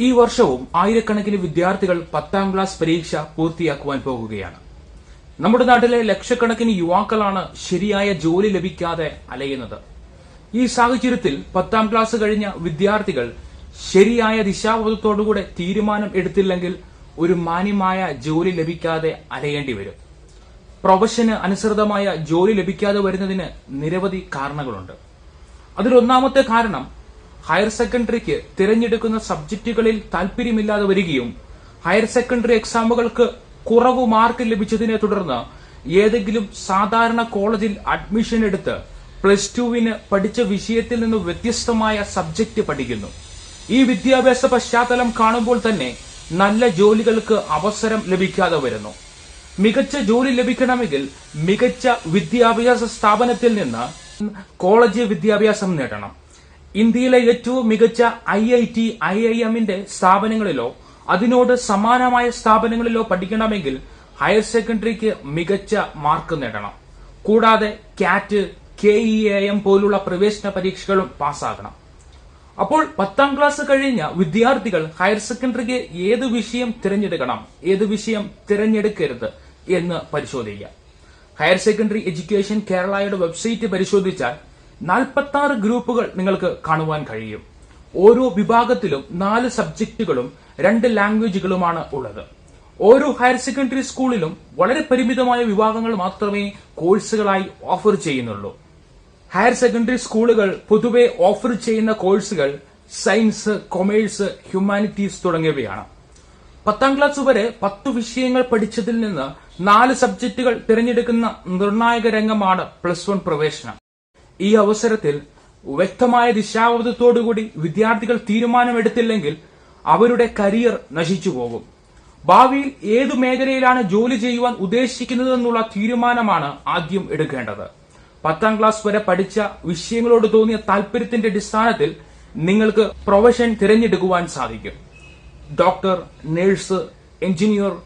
ഈ വർഷവും ആയിരക്കണക്കിന് വിദ്യാർത്ഥികൾ പത്താം ക്ലാസ് പരീക്ഷ പൂർത്തിയാക്കുവാൻ പോകുകയാണ്. നമ്മുടെ നാട്ടിലെ ലക്ഷക്കണക്കിന് യുവാക്കളാണ് ശരിയായ ജോലി ലഭിക്കാതെ അലയുന്നത്. ഈ സാഹചര്യത്തിൽ പത്താം ക്ലാസ് കഴിഞ്ഞ വിദ്യാർത്ഥികൾ ശരിയായ ദിശാബോധത്തോടുകൂടെ തീരുമാനം എടുത്തില്ലെങ്കിൽ ഒരു മാന്യമായ ജോലി ലഭിക്കാതെ അലയേണ്ടി വരും. പ്രൊഫഷന് അനുസൃതമായ ജോലി ലഭിക്കാതെ വരുന്നതിന് നിരവധി കാരണങ്ങളുണ്ട്. അതിലൊന്നാമത്തെ കാരണം ഹയർ സെക്കൻഡറിക്ക് തിരഞ്ഞെടുക്കുന്ന സബ്ജക്റ്റുകളിൽ താൽപര്യമില്ലാതെ വരികയും ഹയർ സെക്കൻഡറി എക്സാമുകൾക്ക് കുറവ് മാർക്ക് ലഭിച്ചതിനെ തുടർന്ന് ഏതെങ്കിലും സാധാരണ കോളേജിൽ അഡ്മിഷൻ എടുത്ത് പ്ലസ് ടുവിന് പഠിച്ച വിഷയത്തിൽ നിന്ന് വ്യത്യസ്തമായ സബ്ജക്റ്റ് പഠിക്കുന്നു. ഈ വിദ്യാഭ്യാസ പശ്ചാത്തലം കാണുമ്പോൾ തന്നെ നല്ല ജോലികൾക്ക് അവസരം ലഭിക്കാതെ വരുന്നു. മികച്ച ജോലി ലഭിക്കണമെങ്കിൽ മികച്ച വിദ്യാഭ്യാസ സ്ഥാപനത്തിൽ നിന്ന് കോളേജ് വിദ്യാഭ്യാസം നേടണം. ഇന്ത്യയിലെ ഏറ്റവും മികച്ച I I T I I എമ്മിന്റെ സ്ഥാപനങ്ങളിലോ അതിനോട് സമാനമായ സ്ഥാപനങ്ങളിലോ പഠിക്കണമെങ്കിൽ ഹയർ സെക്കൻഡറിക്ക് മികച്ച മാർക്ക് നേടണം. കൂടാതെ കാറ്റ് കെ ഇ എ എം പോലുള്ള പ്രവേശന പരീക്ഷകളും പാസ്സാകണം. അപ്പോൾ പത്താം ക്ലാസ് കഴിഞ്ഞ വിദ്യാർത്ഥികൾ ഹയർ സെക്കൻഡറിക്ക് ഏത് വിഷയം തിരഞ്ഞെടുക്കണം ഏത് വിഷയം തിരഞ്ഞെടുക്കരുത് എന്ന് പരിശോധിക്കുക. ഹയർ സെക്കൻഡറി എഡ്യൂക്കേഷൻ കേരളയുടെ വെബ്സൈറ്റ് പരിശോധിച്ചാൽ നാൽപ്പത്തി ആറ് ഗ്രൂപ്പുകൾ നിങ്ങൾക്ക് കാണുവാൻ കഴിയും. ഓരോ വിഭാഗത്തിലും നാല് സബ്ജക്റ്റുകളും രണ്ട് ലാംഗ്വേജുകളുമാണ് ഉള്ളത്. ഓരോ ഹയർ സെക്കൻഡറി സ്കൂളിലും വളരെ പരിമിതമായ വിഭാഗങ്ങൾ മാത്രമേ കോഴ്സുകളായി ഓഫർ ചെയ്യുന്നുള്ളൂ. ഹയർ സെക്കൻഡറി സ്കൂളുകൾ പൊതുവെ ഓഫർ ചെയ്യുന്ന കോഴ്സുകൾ സയൻസ് കൊമേഴ്സ് ഹ്യൂമാനിറ്റീസ് തുടങ്ങിയവയാണ്. പത്താം ക്ലാസ് വരെ പത്ത് വിഷയങ്ങൾ പഠിച്ചതിൽ നിന്ന് നാല് സബ്ജക്റ്റുകൾ തിരഞ്ഞെടുക്കുന്ന നിർണായക രംഗമാണ് പ്ലസ് വൺ പ്രവേശനം. ഈ അവസരത്തിൽ വ്യക്തമായ ദിശാബോധത്തോടുകൂടി വിദ്യാർത്ഥികൾ തീരുമാനമെടുത്തില്ലെങ്കിൽ അവരുടെ കരിയർ നശിച്ചു പോകും. ഭാവിയിൽ ഏതു മേഖലയിലാണ് ജോലി ചെയ്യുവാൻ ഉദ്ദേശിക്കുന്നതെന്നുള്ള തീരുമാനമാണ് ആദ്യം എടുക്കേണ്ടത്. പത്താം ക്ലാസ് വരെ പഠിച്ച വിഷയങ്ങളോട് തോന്നിയ താല്പര്യത്തിന്റെ അടിസ്ഥാനത്തിൽ നിങ്ങൾക്ക് പ്രൊഫഷൻ തിരഞ്ഞെടുക്കുവാൻ സാധിക്കും. ഡോക്ടർ നേഴ്സ് എഞ്ചിനീയർ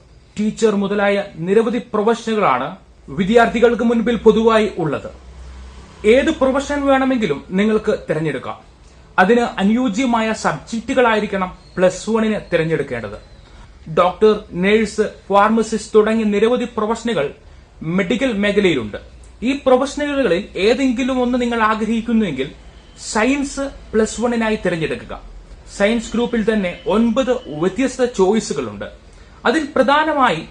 ടീച്ചർ മുതലായ നിരവധി പ്രൊഫഷനുകളാണ് വിദ്യാർത്ഥികൾക്ക് മുൻപിൽ പൊതുവായി ഉള്ളത്. ഏത് പ്രൊഫഷൻ വേണമെങ്കിലും നിങ്ങൾക്ക് തിരഞ്ഞെടുക്കാം. അതിന് അനുയോജ്യമായ സബ്ജക്റ്റുകളായിരിക്കണം പ്ലസ് വണ്ണിന് തിരഞ്ഞെടുക്കേണ്ടത്. ഡോക്ടർ നഴ്സ് ഫാർമസിസ്റ്റ് തുടങ്ങിയ നിരവധി പ്രൊഫഷനുകൾ മെഡിക്കൽ മേഖലയിലുണ്ട്. ഈ പ്രൊഫഷനുകളിൽ ഏതെങ്കിലും ഒന്ന് നിങ്ങൾ ആഗ്രഹിക്കുന്നുവെങ്കിൽ സയൻസ് പ്ലസ് വണ്ണിനായി തിരഞ്ഞെടുക്കുക. സയൻസ് ഗ്രൂപ്പിൽ തന്നെ ഒൻപത് വ്യത്യസ്ത ചോയ്സുകളുണ്ട്. അതിൽ പ്രധാനമായി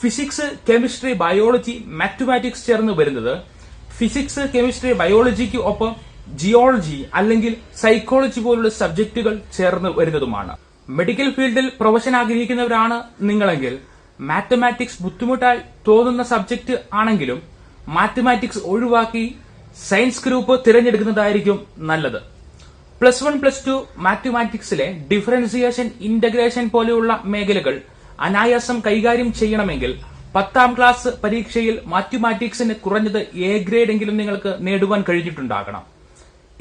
ഫിസിക്സ് കെമിസ്ട്രി ബയോളജി മാത്തമാറ്റിക്സ് ചേർന്ന് വരുന്നത് ഫിസിക്സ് കെമിസ്ട്രി ബയോളജിക്ക് ഒപ്പം ജിയോളജി അല്ലെങ്കിൽ സൈക്കോളജി പോലുള്ള സബ്ജക്റ്റുകൾ ചേർന്ന് വരുന്നതുമാണ്. മെഡിക്കൽ ഫീൽഡിൽ പ്രൊഫഷൻ ആഗ്രഹിക്കുന്നവരാണ് നിങ്ങളെങ്കിൽ മാത്തമാറ്റിക്സ് ബുദ്ധിമുട്ടായി തോന്നുന്ന സബ്ജക്ട് ആണെങ്കിലും മാത്തമാറ്റിക്സ് ഒഴിവാക്കി സയൻസ് ഗ്രൂപ്പ് തിരഞ്ഞെടുക്കുന്നതായിരിക്കും നല്ലത്. പ്ലസ് വൺ പ്ലസ് ടു മാത്തമാറ്റിക്സിലെ ഡിഫറൻസിയേഷൻ ഇന്റഗ്രേഷൻ പോലെയുള്ള മേഖലകൾ അനായാസം കൈകാര്യം ചെയ്യണമെങ്കിൽ പത്താം ക്ലാസ് പരീക്ഷയിൽ മാത്യുമാറ്റിക്സിന് കുറഞ്ഞത് എ ഗ്രേഡ് എങ്കിലും നിങ്ങൾക്ക് നേടുവാൻ കഴിഞ്ഞിട്ടുണ്ടാകണം.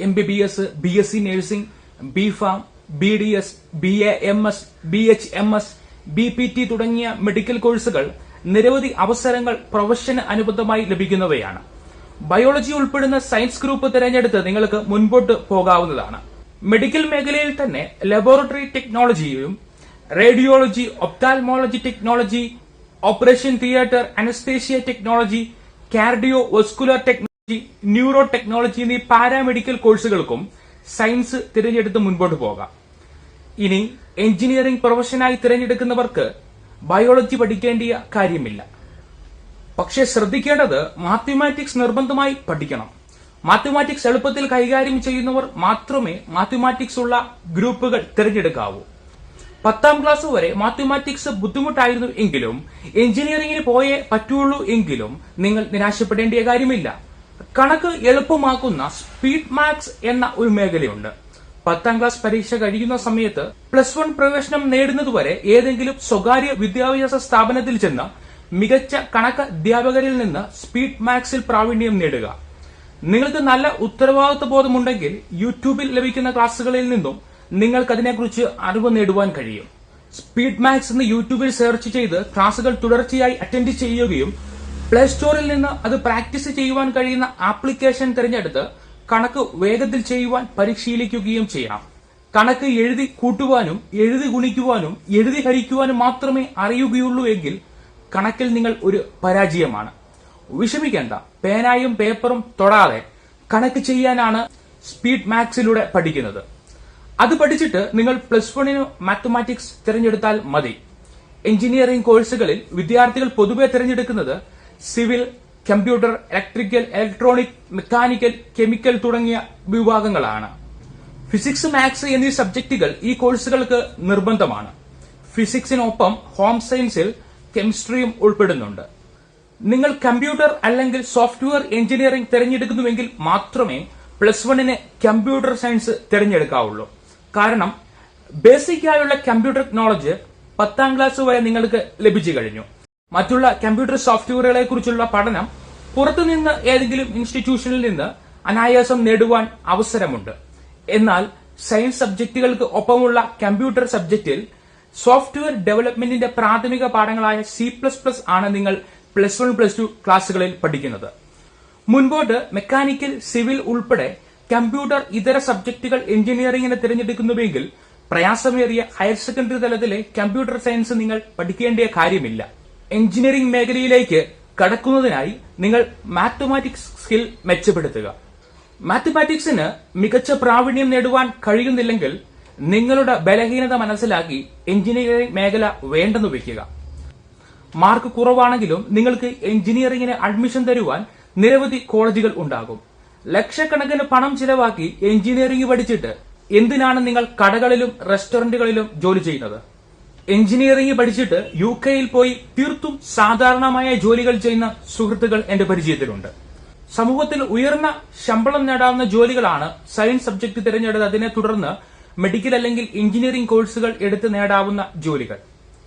M B B S B S C nursing B pharm B D S B A M S B H M S B P T തുടങ്ങിയ മെഡിക്കൽ കോഴ്സുകൾ നിരവധി അവസരങ്ങൾ പ്രൊഫഷന് അനുബന്ധമായി ലഭിക്കുന്നവയാണ്. ബയോളജി ഉൾപ്പെടുന്ന സയൻസ് ഗ്രൂപ്പ് തിരഞ്ഞെടുത്ത് നിങ്ങൾക്ക് മുൻപോട്ട് പോകാവുന്നതാണ്. മെഡിക്കൽ മേഖലയിൽ തന്നെ ലബോറട്ടറി ടെക്നോളജിയും radiology ophthalmology technology operation theatre anaesthesia technology cardio vascular technology neuro technology എന്നീ പാരാമെഡിക്കൽ കോഴ്സുകൾക്കും സയൻസ് തിരഞ്ഞെടുത്ത് മുൻപോട്ട് പോകാം. ഇനി എഞ്ചിനീയറിംഗ് പ്രൊഫഷനായി തിരഞ്ഞെടുക്കുന്നവർക്ക് ബയോളജി പഠിക്കേണ്ടിയ കാര്യമില്ല. പക്ഷേ ശ്രദ്ധിക്കേണ്ടത് മാത്തമാറ്റിക്സ് നിർബന്ധമായി പഠിക്കണം. മാത്തമാറ്റിക്സ് എളുപ്പത്തിൽ കൈകാര്യം ചെയ്യുന്നവർ മാത്രമേ മാത്തമാറ്റിക്സ് ഉള്ള ഗ്രൂപ്പുകൾ തിരഞ്ഞെടുക്കാവൂ. പത്താം ക്ലാസ് വരെ മാത്തമാറ്റിക്സ് ബുദ്ധിമുട്ടായിരുന്നു എങ്കിലും എഞ്ചിനീയറിംഗിന് പോയേ പറ്റുള്ളൂ എങ്കിലും നിങ്ങൾ നിരാശപ്പെടേണ്ട കാര്യമില്ല. കണക്ക് എളുപ്പമാക്കുന്ന സ്പീഡ് മാക്സ് എന്ന ഒരു മേഖലയുണ്ട്. പത്താം ക്ലാസ് പരീക്ഷ കഴിയുന്ന സമയത്ത് പ്ലസ് വൺ പ്രവേശനം നേടുന്നതുവരെ ഏതെങ്കിലും സ്വകാര്യ വിദ്യാഭ്യാസ സ്ഥാപനത്തിൽ ചെന്ന് മികച്ച കണക്ക് അധ്യാപകരിൽ നിന്ന് സ്പീഡ് മാക്സിൽ പ്രാവീണ്യം നേടുക. നിങ്ങൾക്ക് നല്ല ഉത്തരവാദിത്വ ബോധമുണ്ടെങ്കിൽ യൂട്യൂബിൽ ലഭിക്കുന്ന ക്ലാസ്സുകളിൽ നിന്നും നിങ്ങൾക്ക് അതിനെക്കുറിച്ച് അറിവ് നേടുവാൻ കഴിയും. സ്പീഡ് മാക്സ് എന്ന് യൂട്യൂബിൽ സെർച്ച് ചെയ്ത് ക്ലാസുകൾ തുടർച്ചയായി അറ്റൻഡ് ചെയ്യുകയും പ്ലേ സ്റ്റോറിൽ നിന്ന് അത് പ്രാക്ടീസ് ചെയ്യുവാൻ കഴിയുന്ന ആപ്ലിക്കേഷൻ തിരഞ്ഞെടുത്ത് കണക്ക് വേഗത്തിൽ ചെയ്യുവാൻ പരിശീലിക്കുകയും ചെയ്യാം. കണക്ക് എഴുതി കൂട്ടുവാനും എഴുതി ഗുണിക്കുവാനും എഴുതി ഹരിക്കുവാനും മാത്രമേ അറിയുകയുള്ളൂ എങ്കിൽ കണക്കിൽ നിങ്ങൾ ഒരു പരാജയമാണ്. വിഷമിക്കേണ്ട പേനായും പേപ്പറും തൊടാതെ കണക്ക് ചെയ്യാനാണ് സ്പീഡ് മാക്സിലൂടെ പഠിക്കുന്നത്. അത് പഠിച്ചിട്ട് നിങ്ങൾ പ്ലസ് വണ്ണിന് മാത്തമാറ്റിക്സ് തിരഞ്ഞെടുത്താൽ മതി. എഞ്ചിനീയറിംഗ് കോഴ്സുകളിൽ വിദ്യാർത്ഥികൾ പൊതുവെ തിരഞ്ഞെടുക്കുന്നത് civil computer electrical electronic mechanical chemical തുടങ്ങിയ വിഭാഗങ്ങളാണ്. ഫിസിക്സ് മാത്സ് എന്നീ സബ്ജക്റ്റുകൾ ഈ കോഴ്സുകൾക്ക് നിർബന്ധമാണ്. ഫിസിക്സിനൊപ്പം ഹോം സയൻസിൽ കെമിസ്ട്രിയും ഉൾപ്പെടുന്നുണ്ട്. നിങ്ങൾ കമ്പ്യൂട്ടർ അല്ലെങ്കിൽ സോഫ്റ്റ്വെയർ എഞ്ചിനീയറിംഗ് തിരഞ്ഞെടുക്കുന്നുവെങ്കിൽ മാത്രമേ പ്ലസ് വണ്ണിന് കമ്പ്യൂട്ടർ സയൻസ് തിരഞ്ഞെടുക്കാവുള്ളൂ. കാരണം ബേസിക് ആയുള്ള കമ്പ്യൂട്ടർ നോളജ് പത്താം ക്ലാസ് വരെ നിങ്ങൾക്ക് ലഭിച്ചു കഴിഞ്ഞു. മറ്റുള്ള കമ്പ്യൂട്ടർ സോഫ്റ്റ്വെയറുകളെ കുറിച്ചുള്ള പഠനം പുറത്തുനിന്ന് ഏതെങ്കിലും ഇൻസ്റ്റിറ്റ്യൂഷനിൽ നിന്ന് അനായാസം നേടുവാൻ അവസരമുണ്ട്. എന്നാൽ സയൻസ് സബ്ജക്റ്റുകൾക്ക് ഒപ്പമുള്ള കമ്പ്യൂട്ടർ സബ്ജക്റ്റിൽ സോഫ്റ്റ്വെയർ ഡെവലപ്മെന്റിന്റെ പ്രാഥമിക പാഠങ്ങളായ സി പ്ലസ് പ്ലസ് ആണ് നിങ്ങൾ പ്ലസ് വൺ പ്ലസ് ടു ക്ലാസ്സുകളിൽ പഠിക്കുന്നത്. മുൻപോട്ട് മെക്കാനിക്കൽ സിവിൽ ഉൾപ്പെടെ കമ്പ്യൂട്ടർ ഇതര സബ്ജക്റ്റുകൾ എഞ്ചിനീയറിംഗിനെ തിരഞ്ഞെടുക്കുന്നുവെങ്കിൽ പ്രയാസമേറിയ ഹയർ സെക്കൻഡറി തലത്തിലെ കമ്പ്യൂട്ടർ സയൻസ് നിങ്ങൾ പഠിക്കേണ്ട കാര്യമില്ല. എഞ്ചിനീയറിംഗ് മേഖലയിലേക്ക് കടക്കുന്നതിനായി നിങ്ങൾ മാത്തമാറ്റിക്സ് സ്കിൽ മെച്ചപ്പെടുത്തുക. മാത്തമാറ്റിക്സിന് മികച്ച പ്രാവീണ്യം നേടുവാൻ കഴിയുന്നില്ലെങ്കിൽ നിങ്ങളുടെ ബലഹീനത മനസ്സിലാക്കി എഞ്ചിനീയറിംഗ് മേഖല വേണ്ടെന്ന് വയ്ക്കുക. മാർക്ക് കുറവാണെങ്കിലും നിങ്ങൾക്ക് എഞ്ചിനീയറിംഗിന് അഡ്മിഷൻ തരുവാൻ നിരവധി കോളേജുകൾ ഉണ്ടാകും. ലക്ഷക്കണക്കിന് പണം ചിലവാക്കി എഞ്ചിനീയറിംഗ് പഠിച്ചിട്ട് എന്തിനാണ് നിങ്ങൾ കടകളിലും റെസ്റ്റോറന്റുകളിലും ജോലി ചെയ്യുന്നത്? എഞ്ചിനീയറിംഗ് പഠിച്ചിട്ട് യു കെയിൽ പോയി തീർത്തും സാധാരണമായ ജോലികൾ ചെയ്യുന്ന സുഹൃത്തുക്കൾ എന്റെ പരിചയത്തിലുണ്ട്. സമൂഹത്തിൽ ഉയർന്ന ശമ്പളം നേടാവുന്ന ജോലികളാണ് സയൻസ് സബ്ജക്ട് തിരഞ്ഞെടുത്ത് അതിനെ തുടർന്ന് മെഡിക്കൽ അല്ലെങ്കിൽ എഞ്ചിനീയറിംഗ് കോഴ്സുകൾ എടുത്ത് നേടാവുന്ന ജോലികൾ.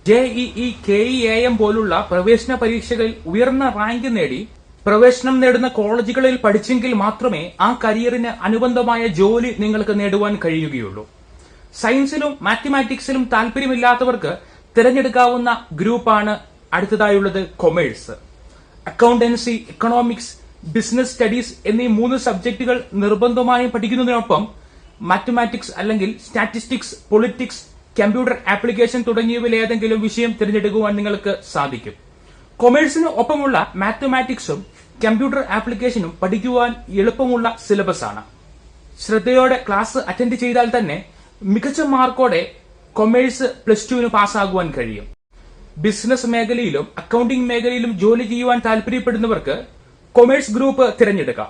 ജെഇഇ കെഇ എ എം പോലുള്ള പ്രവേശന പരീക്ഷകളിൽ ഉയർന്ന റാങ്ക് നേടി പ്രവേശനം നേടുന്ന കോളേജുകളിൽ പഠിച്ചെങ്കിൽ മാത്രമേ ആ കരിയറിന് അനുബന്ധമായ ജോലി നിങ്ങൾക്ക് നേടുവാൻ കഴിയുകയുള്ളൂ. സയൻസിലും മാത്തമാറ്റിക്സിലും താല്പര്യമില്ലാത്തവർക്ക് തിരഞ്ഞെടുക്കാവുന്ന ഗ്രൂപ്പാണ് അടുത്തതായുള്ളത് commerce. Accountancy economics business studies എന്നീ മൂന്ന് സബ്ജക്റ്റുകൾ നിർബന്ധമായും പഠിക്കുന്നതിനൊപ്പം മാത്തമാറ്റിക്സ് അല്ലെങ്കിൽ സ്റ്റാറ്റിസ്റ്റിക്സ് പൊളിറ്റിക്സ് കമ്പ്യൂട്ടർ ആപ്ലിക്കേഷൻ തുടങ്ങിയവയിലേതെങ്കിലും വിഷയം തിരഞ്ഞെടുക്കുവാൻ നിങ്ങൾക്ക് സാധിക്കും. കൊമേഴ്സിന് ഒപ്പമുള്ള മാത്തമാറ്റിക്സും കമ്പ്യൂട്ടർ ആപ്ലിക്കേഷനും പഠിക്കുവാൻ എളുപ്പമുള്ള സിലബസ് ആണ് ശ്രദ്ധയോടെ ക്ലാസ് അറ്റൻഡ് ചെയ്താൽ തന്നെ മികച്ച മാർക്കോടെ കൊമേഴ്സ് പ്ലസ് ടുവിന് പാസ്സാകുവാൻ കഴിയും. ബിസിനസ് മേഖലയിലും അക്കൌണ്ടിംഗ് മേഖലയിലും ജോലി ചെയ്യുവാൻ താല്പര്യപ്പെടുന്നവർക്ക് കൊമേഴ്സ് ഗ്രൂപ്പ് തിരഞ്ഞെടുക്കാം.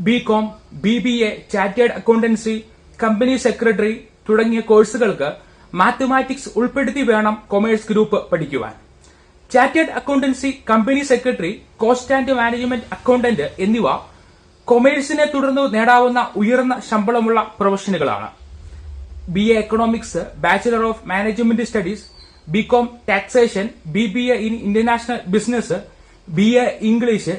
B com B B A ചാറ്റേഡ് accountancy company secretary തുടങ്ങിയ കോഴ്സുകൾക്ക് മാത്തമാറ്റിക്സ് ഉൾപ്പെടുത്തി വേണം കൊമേഴ്സ് ഗ്രൂപ്പ് പഠിക്കുവാൻ. Chartered accountancy company secretary cost and management accountant എന്നിവ കൊമേഴ്സിനെ തുടർന്ന് നേടാവുന്ന ഉയർന്ന ശമ്പളമുള്ള പ്രൊഫഷനുകളാണ്. B A economics bachelor of management studies B com taxation B B A in international business B A English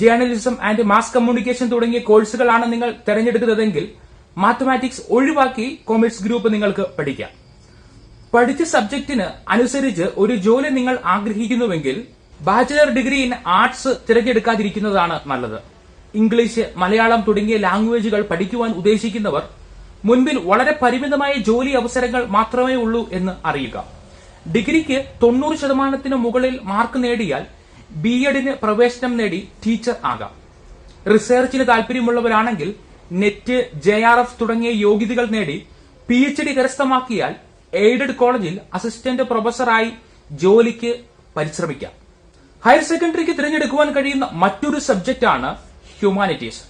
journalism and mass communication തുടങ്ങിയ കോഴ്സുകളാണ് നിങ്ങൾ തെരഞ്ഞെടുക്കുന്നതെങ്കിൽ മാത്തമാറ്റിക്സ് ഒഴിവാക്കി കോമേഴ്സ് ഗ്രൂപ്പ് നിങ്ങൾക്ക് പഠിക്കാം. പഠിച്ച സബ്ജക്റ്റിന് അനുസരിച്ച് ഒരു ജോലി നിങ്ങൾ ആഗ്രഹിക്കുന്നുവെങ്കിൽ ബാച്ചിലർ ഡിഗ്രി ഇൻ ആർട്സ് തിരഞ്ഞെടുക്കാതിരിക്കുന്നതാണ് നല്ലത്. ഇംഗ്ലീഷ് മലയാളം തുടങ്ങിയ ലാംഗ്വേജുകൾ പഠിക്കുവാൻ ഉദ്ദേശിക്കുന്നവർ മുൻപിൽ വളരെ പരിമിതമായ ജോലി അവസരങ്ങൾ മാത്രമേ ഉള്ളൂ എന്ന് അറിയുക. ഡിഗ്രിക്ക് തൊണ്ണൂറ് ശതമാനത്തിന് മുകളിൽ മാർക്ക് നേടിയാൽ ബി എഡിന് പ്രവേശനം നേടി ടീച്ചർ ആകാം. റിസർച്ചിന് താല്പര്യമുള്ളവരാണെങ്കിൽ നെറ്റ് ജെ ആർ എഫ് തുടങ്ങിയ യോഗ്യതകൾ നേടി പി എച്ച് ഡി കരസ്ഥമാക്കിയാൽ എയ്ഡഡ് കോളേജിൽ അസിസ്റ്റന്റ് പ്രൊഫസറായി ജോലിക്ക് പരിശ്രമിക്കാം. ഹയർ സെക്കൻഡറിക്ക് തിരഞ്ഞെടുക്കുവാൻ കഴിയുന്ന മറ്റൊരു സബ്ജക്റ്റാണ് humanities.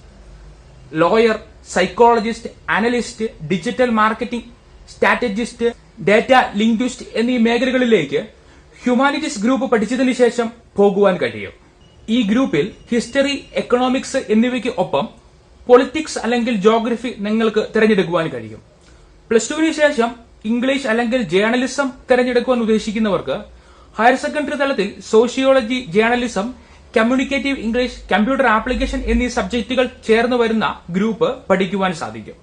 Lawyer psychologist analyst digital marketing strategist data linguist എന്നീ മേഖലകളിലേക്ക് ഹ്യൂമാനിറ്റീസ് ഗ്രൂപ്പ് പഠിച്ചതിനു ശേഷം പോകുവാൻ കഴിയും. ഈ ഗ്രൂപ്പിൽ ഹിസ്റ്ററി എക്കണോമിക്സ് എന്നിവയ്ക്ക് ഒപ്പം പൊളിറ്റിക്സ് അല്ലെങ്കിൽ ജോഗ്രഫി നിങ്ങൾക്ക് തിരഞ്ഞെടുക്കുവാൻ കഴിയും. പ്ലസ് ടുവിന് ശേഷം ഇംഗ്ലീഷ് അല്ലെങ്കിൽ ജേർണലിസം തിരഞ്ഞെടുക്കുവാൻ ഉദ്ദേശിക്കുന്നവർക്ക് ഹയർ സെക്കൻഡറി തലത്തിൽ sociology journalism communicative English computer application എന്നീ സബ്ജക്റ്റുകൾ ചേർന്ന് വരുന്ന ഗ്രൂപ്പ് പഠിക്കുവാൻ സാധിക്കും.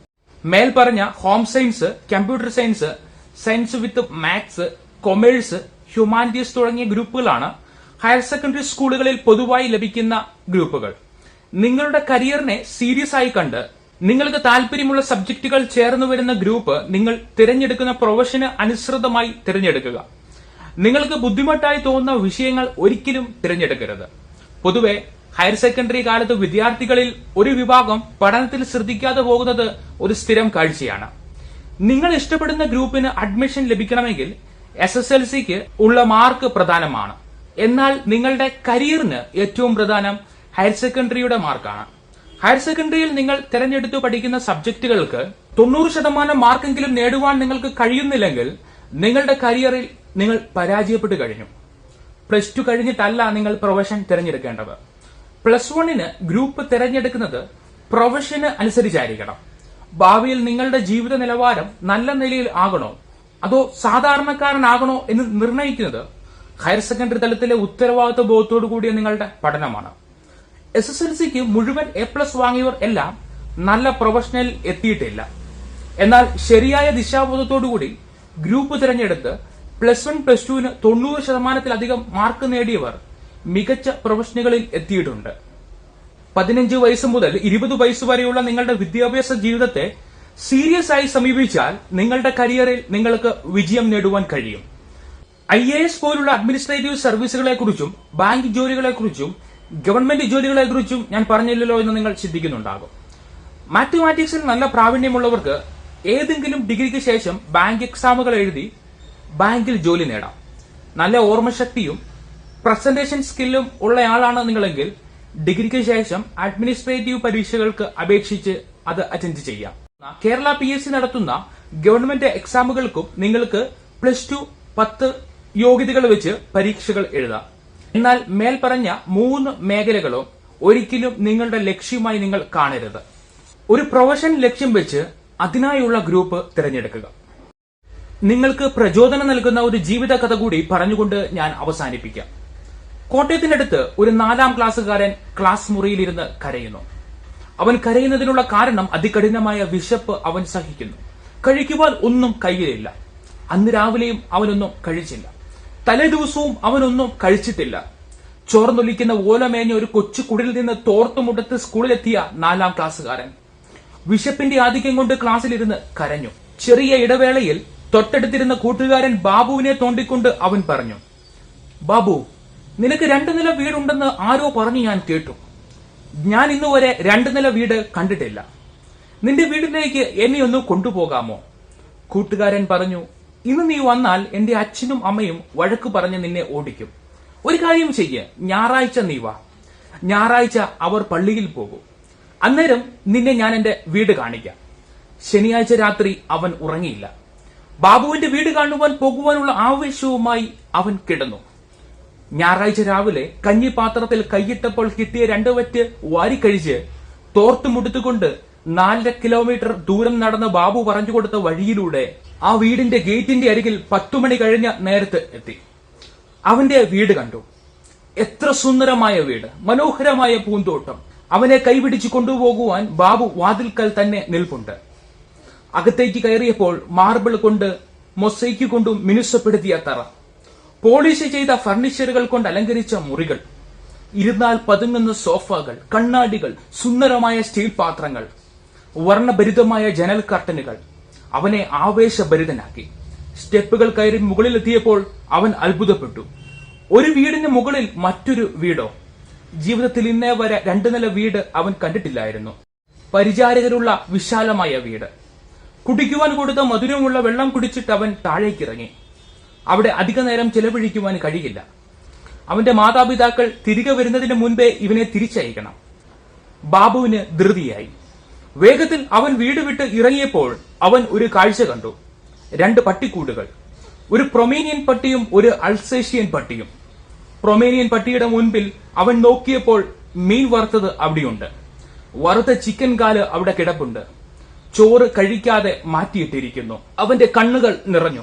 മേൽ പറഞ്ഞ home science computer science science with maths commerce humanities തുടങ്ങിയ ഗ്രൂപ്പുകളാണ് ഹയർ സെക്കൻഡറി സ്കൂളുകളിൽ പൊതുവായി ലഭിക്കുന്ന ഗ്രൂപ്പുകൾ. നിങ്ങളുടെ കരിയറിനെ സീരിയസ് ആയി കണ്ട് നിങ്ങൾക്ക് താല്പര്യമുള്ള സബ്ജക്റ്റുകൾ ചേർന്നു വരുന്ന ഗ്രൂപ്പ് നിങ്ങൾ തിരഞ്ഞെടുക്കുന്ന പ്രൊഫഷന് അനുസൃതമായി തിരഞ്ഞെടുക്കുക. നിങ്ങൾക്ക് ബുദ്ധിമുട്ടായി തോന്നുന്ന വിഷയങ്ങൾ ഒരിക്കലും തിരഞ്ഞെടുക്കരുത്. പൊതുവെ ഹയർ സെക്കൻഡറി കാലത്ത് വിദ്യാർത്ഥികളിൽ ഒരു വിഭാഗം പഠനത്തിൽ ശ്രദ്ധിക്കാതെ പോകുന്നത് ഒരു സ്ഥിരം കാഴ്ചയാണ്. നിങ്ങൾ ഇഷ്ടപ്പെടുന്ന ഗ്രൂപ്പിന് അഡ്മിഷൻ ലഭിക്കണമെങ്കിൽ എസ് എസ് എൽ സിക്ക് ഉള്ള മാർക്ക് പ്രധാനമാണ്. എന്നാൽ നിങ്ങളുടെ കരിയറിന് ഏറ്റവും പ്രധാനം ഹയർ സെക്കൻഡറിയുടെ മാർക്കാണ്. ഹയർ സെക്കൻഡറിയിൽ നിങ്ങൾ തിരഞ്ഞെടുത്ത് പഠിക്കുന്ന സബ്ജക്റ്റുകൾക്ക് തൊണ്ണൂറ് ശതമാനം മാർക്കെങ്കിലും നേടുവാൻ നിങ്ങൾക്ക് കഴിയുന്നില്ലെങ്കിൽ നിങ്ങളുടെ കരിയറിൽ നിങ്ങൾ പരാജയപ്പെട്ടു കഴിഞ്ഞു. പ്ലസ് ടു കഴിഞ്ഞിട്ടല്ല നിങ്ങൾ പ്രൊഫഷൻ തിരഞ്ഞെടുക്കേണ്ടത്. പ്ലസ് വണ്ണിന് ഗ്രൂപ്പ് തിരഞ്ഞെടുക്കുന്നത് പ്രൊഫഷന് അനുസരിച്ചായിരിക്കണം. ഭാവിയിൽ നിങ്ങളുടെ ജീവിത നിലവാരം നല്ല നിലയിൽ ആകണോ? അതോ സാധാരണക്കാരനാകണോ എന്ന് നിർണയിക്കുന്നത് ഹയർ സെക്കൻഡറി തലത്തിലെ ഉത്തരവാദിത്വ ബോധത്തോടു കൂടിയ നിങ്ങളുടെ പഠനമാണ്. എസ് എസ് എൽ സിക്ക് മുഴുവൻ എ പ്ലസ് വാങ്ങിയവർ എല്ലാം നല്ല പ്രൊഫഷണൽ എത്തിയിട്ടില്ല. എന്നാൽ ശരിയായ ദിശാബോധത്തോടുകൂടി ഗ്രൂപ്പ് തിരഞ്ഞെടുത്ത് പ്ലസ് വൺ പ്ലസ് ടുവിന് തൊണ്ണൂറ് ശതമാനത്തിലധികം മാർക്ക് നേടിയവർ മികച്ച പ്രൊഫഷനുകളിൽ എത്തിയിട്ടുണ്ട്. പതിനഞ്ച് വയസ്സ് മുതൽ ഇരുപത് വയസ്സ് വരെയുള്ള നിങ്ങളുടെ വിദ്യാഭ്യാസ ജീവിതത്തെ സീരിയസ് ആയി സമീപിച്ചാൽ നിങ്ങളുടെ കരിയറിൽ നിങ്ങൾക്ക് വിജയം നേടുവാൻ കഴിയും. ഐ എ എസ് പോലുള്ള അഡ്മിനിസ്ട്രേറ്റീവ് സർവീസുകളെക്കുറിച്ചും ബാങ്ക് ജോലികളെ കുറിച്ചും ഗവൺമെന്റ് ജോലികളെ കുറിച്ചും ഞാൻ പറഞ്ഞില്ലല്ലോ എന്ന് നിങ്ങൾ ചിന്തിക്കുന്നുണ്ടാകും. മാത്തമാറ്റിക്സിൽ നല്ല പ്രാവീണ്യമുള്ളവർക്ക് ഏതെങ്കിലും ഡിഗ്രിക്ക് ശേഷം ബാങ്ക് എക്സാമുകൾ എഴുതി ബാങ്കിൽ ജോലി നേടാം. നല്ല ഓർമ്മശക്തിയും പ്രസന്റേഷൻ സ്കില്ലും ഉള്ളയാളാണ് നിങ്ങളെങ്കിൽ ഡിഗ്രിക്ക് ശേഷം അഡ്മിനിസ്ട്രേറ്റീവ് പരീക്ഷകൾക്ക് അപേക്ഷിച്ച് അത് അറ്റൻഡ് ചെയ്യാം. കേരള പി എസ് സി നടത്തുന്ന ഗവൺമെന്റ് എക്സാമുകൾക്കും നിങ്ങൾക്ക് പ്ലസ് ടു പത്ത് യോഗ്യതകൾ വെച്ച് പരീക്ഷകൾ എഴുതാം. എന്നാൽ മേൽപ്പറഞ്ഞ മൂന്ന് മേഖലകളും ഒരിക്കലും നിങ്ങളുടെ ലക്ഷ്യമായി നിങ്ങൾ കാണരുത്. ഒരു പ്രൊഫഷൻ ലക്ഷ്യം വെച്ച് അതിനായുള്ള ഗ്രൂപ്പ് തിരഞ്ഞെടുക്കുക. നിങ്ങൾക്ക് പ്രചോദനം നൽകുന്ന ഒരു ജീവിത കഥ കൂടി പറഞ്ഞുകൊണ്ട് ഞാൻ അവസാനിപ്പിക്കാം. കോട്ടയത്തിനടുത്ത് ഒരു നാലാം ക്ലാസ്സുകാരൻ ക്ലാസ് മുറിയിലിരുന്ന് കരയുന്നു. അവൻ കരയുന്നതിനുള്ള കാരണം അതികഠിനമായ വിശപ്പ് അവൻ സഹിക്കുന്നു. കഴിക്കുവാൻ ഒന്നും കയ്യിലില്ല. അന്ന് രാവിലെയും അവനൊന്നും കഴിച്ചില്ല. തലേ ദിവസവും അവനൊന്നും കഴിച്ചിട്ടില്ല. ചോർന്നൊലിക്കുന്ന ഓലമേഞ്ഞ ഒരു കൊച്ചു കുടിൽ നിന്ന് തോർത്തുമുട്ടത്ത് സ്കൂളിലെത്തിയ നാലാം ക്ലാസ്സുകാരൻ. വിശപ്പിന്റെ ആധിക്യം കൊണ്ട് ക്ലാസ്സിലിരുന്ന് കരഞ്ഞു. ചെറിയ ഇടവേളയിൽ തൊട്ടടുത്തിരുന്ന കൂട്ടുകാരൻ ബാബുവിനെ തോണ്ടിക്കൊണ്ട് അവൻ പറഞ്ഞു ബാബു നിനക്ക് രണ്ടു നില വീടുണ്ടെന്ന് ആരോ പറഞ്ഞു ഞാൻ കേട്ടു. ഞാൻ ഇന്നുവരെ രണ്ടു നില വീട് കണ്ടിട്ടില്ല. നിന്റെ വീട്ടിലേക്ക് എന്നെ ഒന്ന് കൊണ്ടുപോകാമോ? കൂട്ടുകാരൻ പറഞ്ഞു ഇന്ന് നീ വന്നാൽ എന്റെ അച്ഛനും അമ്മയും വഴക്ക് പറഞ്ഞ് നിന്നെ ഓടിക്കും. ഒരു കാര്യം ചെയ്യ. ഞായറാഴ്ച നീ വാ. ഞായറാഴ്ച അവർ പള്ളിയിൽ പോകും. അന്നേരം നിന്നെ ഞാൻ എന്റെ വീട് കാണിക്കാം. ശനിയാഴ്ച രാത്രി അവൻ ഉറങ്ങിയില്ല. ബാബുവിന്റെ വീട് കാണുവാൻ പോകുവാനുള്ള ആവേശവുമായി അവൻ കിടന്നു. ഞായറാഴ്ച രാവിലെ കഞ്ഞിപാത്രത്തിൽ കൈയിട്ടപ്പോൾ കിട്ടിയ രണ്ട് വറ്റ് വാരിക്കഴിച്ച് തോർത്തുമുടുത്തുകൊണ്ട് നാലര കിലോമീറ്റർ ദൂരം നടന്ന് ബാബു പറഞ്ഞു കൊടുത്ത വഴിയിലൂടെ ആ വീടിന്റെ ഗേറ്റിന്റെ അരികിൽ പത്തുമണി കഴിഞ്ഞ നേരത്ത് എത്തി. അവന്റെ വീട് കണ്ടു. എത്ര സുന്ദരമായ വീട്. മനോഹരമായ പൂന്തോട്ടം. അവനെ കൈപിടിച്ചു കൊണ്ടുപോകുവാൻ ബാബു വാതിൽക്കൽ തന്നെ നിൽപ്പുണ്ട്. അകത്തേക്ക് കയറിയപ്പോൾ മാർബിൾ കൊണ്ട് മൊസൈക്ക് കൊണ്ടും മിനുസപ്പെടുത്തിയ തറ. പോളിഷ് ചെയ്ത ഫർണിച്ചറുകൾ കൊണ്ട് അലങ്കരിച്ച മുറികൾ. ഇരുന്നാൽ പതുങ്ങുന്ന സോഫകൾ കണ്ണാടികൾ സുന്ദരമായ സ്റ്റീൽ പാത്രങ്ങൾ വർണഭരിതമായ ജനൽ കർട്ടനുകൾ അവനെ ആവേശഭരിതനാക്കി. സ്റ്റെപ്പുകൾ കയറി മുകളിലെത്തിയപ്പോൾ അവൻ അത്ഭുതപ്പെട്ടു. ഒരു വീടിന് മുകളിൽ മറ്റൊരു വീടോ? ജീവിതത്തിൽ ഇന്നേ വരെ രണ്ടു നില വീട് അവൻ കണ്ടിട്ടില്ലായിരുന്നു. പരിചാരകരുള്ള വിശാലമായ വീട്. കുടിക്കുവാൻ കൊടുത്ത മധുരമുള്ള വെള്ളം കുടിച്ചിട്ട് അവൻ താഴേക്കിറങ്ങി. അവിടെ അധിക നേരം ചെലവഴിക്കുവാൻ കഴിയില്ല. അവന്റെ മാതാപിതാക്കൾ തിരികെ വരുന്നതിന് മുൻപേ ഇവനെ തിരിച്ചയക്കണം. ബാബുവിന് ധൃതിയായി. വേഗത്തിൽ അവൻ വീട് വിട്ട് ഇറങ്ങിയപ്പോൾ അവൻ ഒരു കാഴ്ച കണ്ടു. രണ്ട് പട്ടിക്കൂടുകൾ. ഒരു പ്രൊമേനിയൻ പട്ടിയും ഒരു അൾസേഷ്യൻ പട്ടിയും. പ്രൊമേനിയൻ പട്ടിയുടെ മുൻപിൽ അവൻ നോക്കിയപ്പോൾ മീൻ വറുത്തത് അവിടെയുണ്ട്. വറുത്ത ചിക്കൻ കാൽ അവിടെ കിടപ്പുണ്ട്. ചോറ് കഴിക്കാതെ മാറ്റിയിട്ടിരിക്കുന്നു. അവന്റെ കണ്ണുകൾ നിറഞ്ഞു.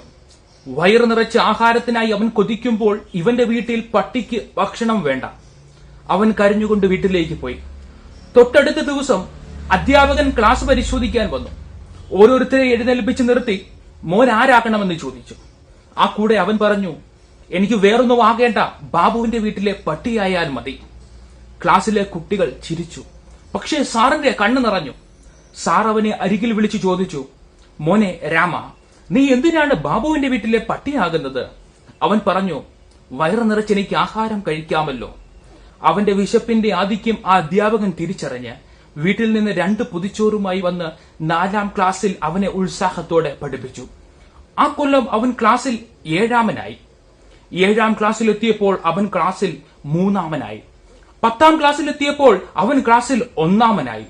വയറ് നിറച്ച് ആഹാരത്തിനായി അവൻ കൊതിക്കുമ്പോൾ ഇവന്റെ വീട്ടിൽ പട്ടിക്ക് ഭക്ഷണം വേണ്ട. അവൻ കരഞ്ഞുകൊണ്ട് വീട്ടിലേക്ക് പോയി. തൊട്ടടുത്ത ദിവസം അധ്യാപകൻ ക്ലാസ് പരിശോധിക്കാൻ വന്നു. ഓരോരുത്തരെ എഴുന്നേൽപ്പിച്ച് നിർത്തി മോൻ ആരാക്കണമെന്ന് ചോദിച്ചു. ആ കൂടെ അവൻ പറഞ്ഞു എനിക്ക് വേറൊന്നും ആകേണ്ട. ബാബുവിന്റെ വീട്ടിലെ പട്ടിയായാൽ മതി. ക്ലാസ്സിലെ കുട്ടികൾ ചിരിച്ചു. പക്ഷേ സാറിന്റെ കണ്ണു നിറഞ്ഞു. സാർ അവനെ അരികിൽ വിളിച്ചു ചോദിച്ചു മോനെ രാമ നീ എന്തിനാണ് ബാബുവിന്റെ വീട്ടിലെ പട്ടിയാകുന്നത്? അവൻ പറഞ്ഞു വയറു നിറച്ചെനിക്ക് ആഹാരം കഴിക്കാമല്ലോ. അവന്റെ വിശപ്പിന്റെ ആധിക്യം ആ അധ്യാപകൻ തിരിച്ചറിഞ്ഞ് വീട്ടിൽ നിന്ന് രണ്ട് പുതിച്ചോറുമായി വന്ന് നാലാം ക്ലാസ്സിൽ അവനെ ഉത്സാഹത്തോടെ പഠിപ്പിച്ചു. ആ കൊല്ലം അവൻ ക്ലാസ്സിൽ ഏഴാമനായി. ഏഴാം ക്ലാസ്സിലെത്തിയപ്പോൾ അവൻ ക്ലാസ്സിൽ മൂന്നാമനായി. പത്താം ക്ലാസ്സിലെത്തിയപ്പോൾ അവൻ ക്ലാസ്സിൽ ഒന്നാമനായി.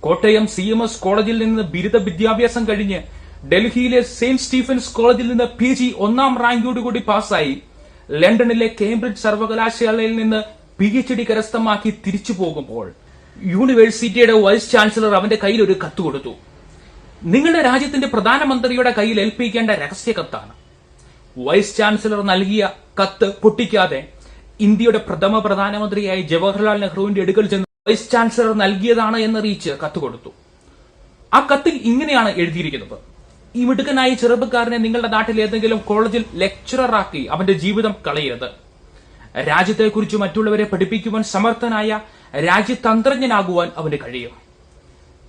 കോട്ടയം സി എം എസ് കോളേജിൽ നിന്ന് ബിരുദ വിദ്യാഭ്യാസം കഴിഞ്ഞ് ഡൽഹിയിലെ സെയിന്റ് സ്റ്റീഫൻസ് കോളേജിൽ നിന്ന് പി ജി ഒന്നാം റാങ്കോടുകൂടി പാസ്സായി. ലണ്ടനിലെ കേംബ്രിഡ്ജ് സർവകലാശാലയിൽ നിന്ന് പി എച്ച് ഡി കരസ്ഥമാക്കി തിരിച്ചു പോകുമ്പോൾ യൂണിവേഴ്സിറ്റിയുടെ വൈസ് ചാൻസലർ അവന്റെ കയ്യിൽ ഒരു കത്ത് കൊടുത്തു. നിങ്ങളുടെ രാജ്യത്തിന്റെ പ്രധാനമന്ത്രിയുടെ കയ്യിൽ ഏൽപ്പിക്കേണ്ട രഹസ്യ കത്താണ്. വൈസ് ചാൻസലർ നൽകിയ കത്ത് പൊട്ടിക്കാതെ ഇന്ത്യയുടെ പ്രഥമ പ്രധാനമന്ത്രിയായി ജവഹർലാൽ നെഹ്റുവിന്റെ അടുക്കൽ ചെന്ന് വൈസ് ചാൻസലർ നൽകിയതാണ് എന്നറിയിച്ച് കത്ത് കൊടുത്തു. ആ കത്തിൽ ഇങ്ങനെയാണ് എഴുതിയിരിക്കുന്നത്. ഈ മിടുക്കനായ ചെറുപ്പക്കാരനെ നിങ്ങളുടെ നാട്ടിൽ ഏതെങ്കിലും കോളേജിൽ ലെക്ചറർ ആക്കി അവന്റെ ജീവിതം കളയരുത്. രാജ്യത്തെക്കുറിച്ച് മറ്റുള്ളവരെ പഠിപ്പിക്കുവാൻ സമർത്ഥനായ രാജ്യതന്ത്രജ്ഞനാകുവാൻ അവന് കഴിയും.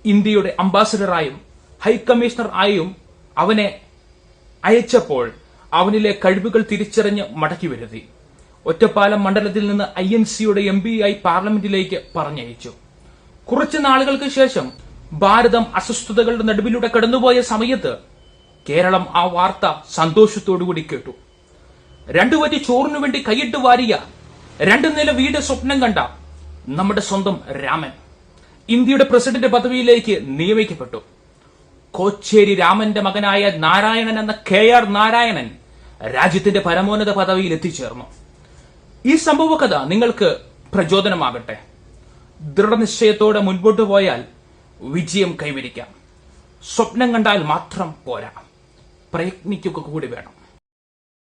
ഇന്ത്യയുടെ അംബാസഡറായും ഹൈക്കമ്മീഷണർ ആയും അവനെ അയച്ചപ്പോൾ അവനിലെ കഴിവുകൾ തിരിച്ചറിഞ്ഞ് മടക്കി വരുത്തി. ഒറ്റപ്പാലം മണ്ഡലത്തിൽ നിന്ന് ഐ എൻ സിയുടെ എം പി ആയി പാർലമെന്റിലേക്ക് പറഞ്ഞയച്ചു. കുറച്ചു നാളുകൾക്ക് ശേഷം ഭാരതം അസ്വസ്ഥതകളുടെ നടുവിലൂടെ കടന്നുപോയ സമയത്ത് കേരളം ആ വാർത്ത സന്തോഷത്തോടുകൂടി കേട്ടു. രണ്ടു വരി ചോറിനു വേണ്ടി കൈയിട്ട് വാരിയ രണ്ടു നില വീട് സ്വപ്നം കണ്ട നമ്മുടെ സ്വന്തം രാമൻ. ഇന്ത്യയുടെ പ്രസിഡന്റ് പദവിയിലേക്ക് നിയമിക്കപ്പെട്ടു. കോച്ചേരി രാമന്റെ മകനായ നാരായണൻ എന്ന കെ ആർ നാരായണൻ രാജ്യത്തിന്റെ പരമോന്നത പദവിയിൽ എത്തിച്ചേർന്നു. ഈ സംഭവ കഥ നിങ്ങൾക്ക് പ്രചോദനമാകട്ടെ. ദൃഢനിശ്ചയത്തോടെ മുൻപോട്ട് പോയാൽ വിജയം കൈവരിക്കാം. സ്വപ്നം കണ്ടാൽ മാത്രം പോരാ. പ്രയത്നിക്കുക കൂടി വേണം.